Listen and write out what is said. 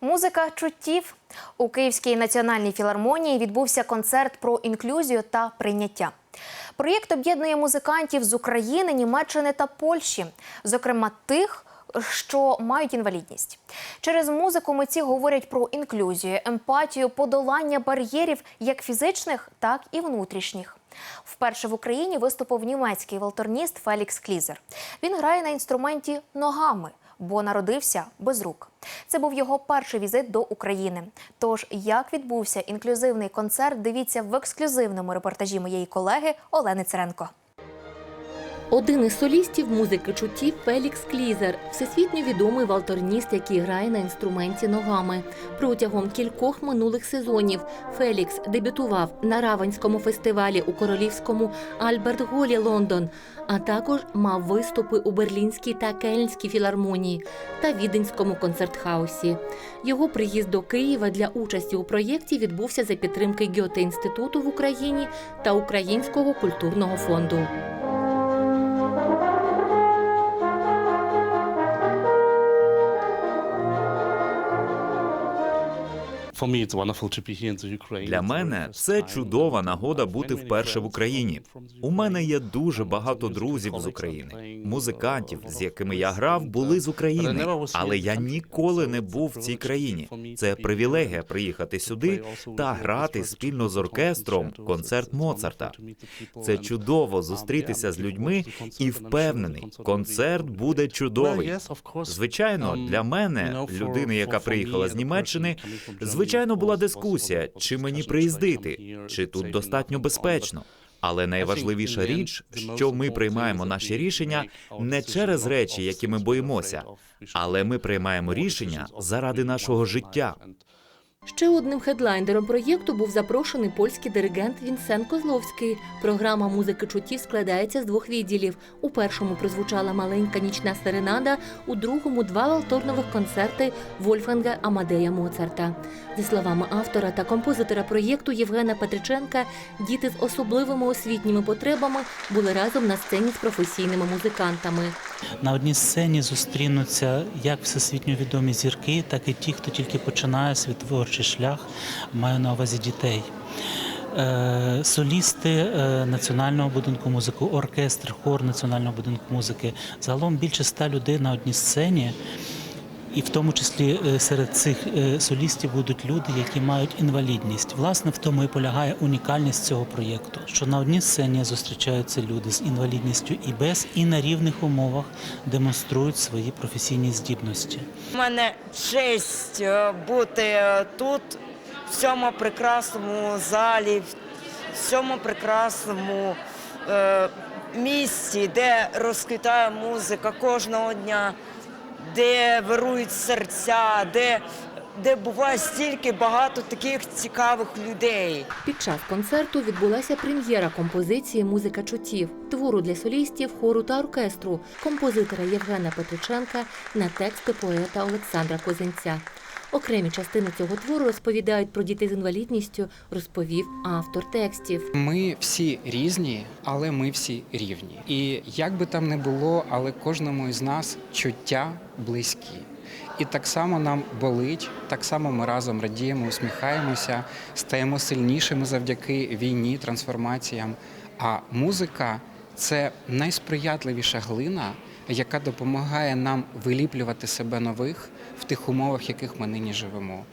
Музика чуттів у Київській національній філармонії відбувся концерт про інклюзію та прийняття. Проєкт об'єднує музикантів з України, Німеччини та Польщі, зокрема тих, що мають інвалідність. Через музику митці говорять про інклюзію, емпатію, подолання бар'єрів як фізичних, так і внутрішніх. Вперше в Україні виступив німецький валторніст Фелікс Клізер. Він грає на інструменті ногами, бо народився без рук. Це був його перший візит до України. Тож, як відбувся інклюзивний концерт, дивіться в ексклюзивному репортажі моєї колеги Олени Церенко. Один із солістів музики чуттів Фелікс Клізер, всесвітньо відомий валторніст, який грає на інструменті ногами. Протягом кількох минулих сезонів Фелікс дебютував на Равенському фестивалі у королівському Альберт Голі Лондон, а також мав виступи у Берлінській та Кельнській філармонії та Віденському концертхаусі. Його приїзд до Києва для участі у проєкті відбувся за підтримки Гьоте інституту в Україні та Українського культурного фонду. Для мене це чудова нагода бути вперше в Україні. У мене є дуже багато друзів з України. Музикантів, з якими я грав, були з України, але я ніколи не був в цій країні. Це привілегія приїхати сюди та грати спільно з оркестром концерт Моцарта. Це чудово зустрітися з людьми і впевнений, концерт буде чудовий. Звичайно, для мене, людини, яка приїхала з Німеччини, звичайно була дискусія, чи мені приїздити, чи тут достатньо безпечно. Але найважливіша річ, що ми приймаємо наші рішення не через речі, які ми боїмося, але ми приймаємо рішення заради нашого життя. Ще одним хедлайнером проєкту був запрошений польський диригент Вінсен Козловський. Програма музики чуттів складається з двох відділів. У першому прозвучала маленька нічна серенада, у другому два валторнових концерти Вольфганга Амадея Моцарта. Зі словами автора та композитора проєкту Євгена Петриченка, діти з особливими освітніми потребами були разом на сцені з професійними музикантами. На одній сцені зустрінуться як всесвітньо відомі зірки, так і ті, хто тільки починає свій творчий шлях, маю на увазі дітей. Е, Солісти е, Національного будинку музики, оркестр, хор Національного будинку музики. Загалом більше ста людей на одній сцені. І в тому числі е, серед цих е, солістів будуть люди, які мають інвалідність. Власне, в тому і полягає унікальність цього проєкту, що на одній сцені зустрічаються люди з інвалідністю і без, і на рівних умовах демонструють свої професійні здібності. У мене честь е, бути тут, в цьому прекрасному залі, в цьому прекрасному місці, де розквітає музика кожного дня, де вирують серця, де, де буває стільки багато таких цікавих людей. Під час концерту відбулася прем'єра композиції Музика чуттів, твору для солістів, хору та оркестру, композитора Євгена Петриченка на тексти поета Олександра Козинця. Окремі частини цього твору розповідають про дітей з інвалідністю, розповів автор текстів. Ми всі різні, але ми всі рівні. І як би там не було, але кожному із нас чуття близькі. І так само нам болить, так само ми разом радіємо, усміхаємося, стаємо сильнішими завдяки війні, трансформаціям. А музика це найсприятливіша глина, яка допомагає нам виліплювати себе нових в тих умовах, в яких ми нині живемо.